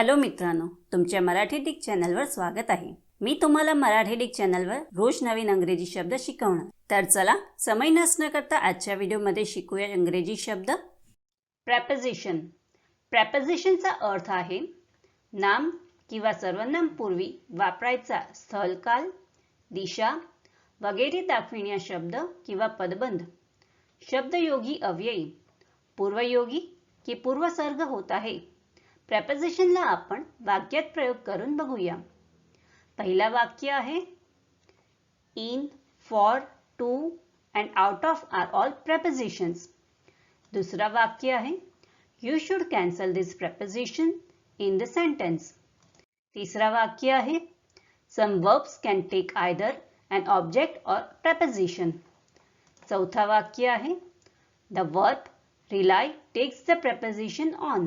Hello मित्रांनो तुमच्या Marathi Dick चॅनलवर स्वागत आहे. मी तुम्हाला मराठी डिक चॅनलवर रोज नवीन अंग्रेजी शब्द शिकवणार. तर चला समय नसणं करता आजच्या व्हिडिओमध्ये शिकूया इंग्रजी शब्द. प्रॅपझिशन प्रॅपझिशनचा अर्थ आहे नाम किंवा सर्वनामपूर्वी वापरायचा स्थलकाल दिशा वगैरे दाखविण्या शब्द किंवा पदबंध. शब्दयोगी अव्ययी पूर्वयोगी की पूर्वसर्ग होत आहे. प्रॅपझिशनला आपण प्रयोग बघूया. पहिला वाक्य आहे, in, for, to, and out of are all prepositions दुसरा वाक्य आहे, you should cancel this preposition in the sentence. तिसरा वाक्य आहे, some verbs can take either an object or preposition चौथा वाक्य आहे, the verb rely takes the preposition on.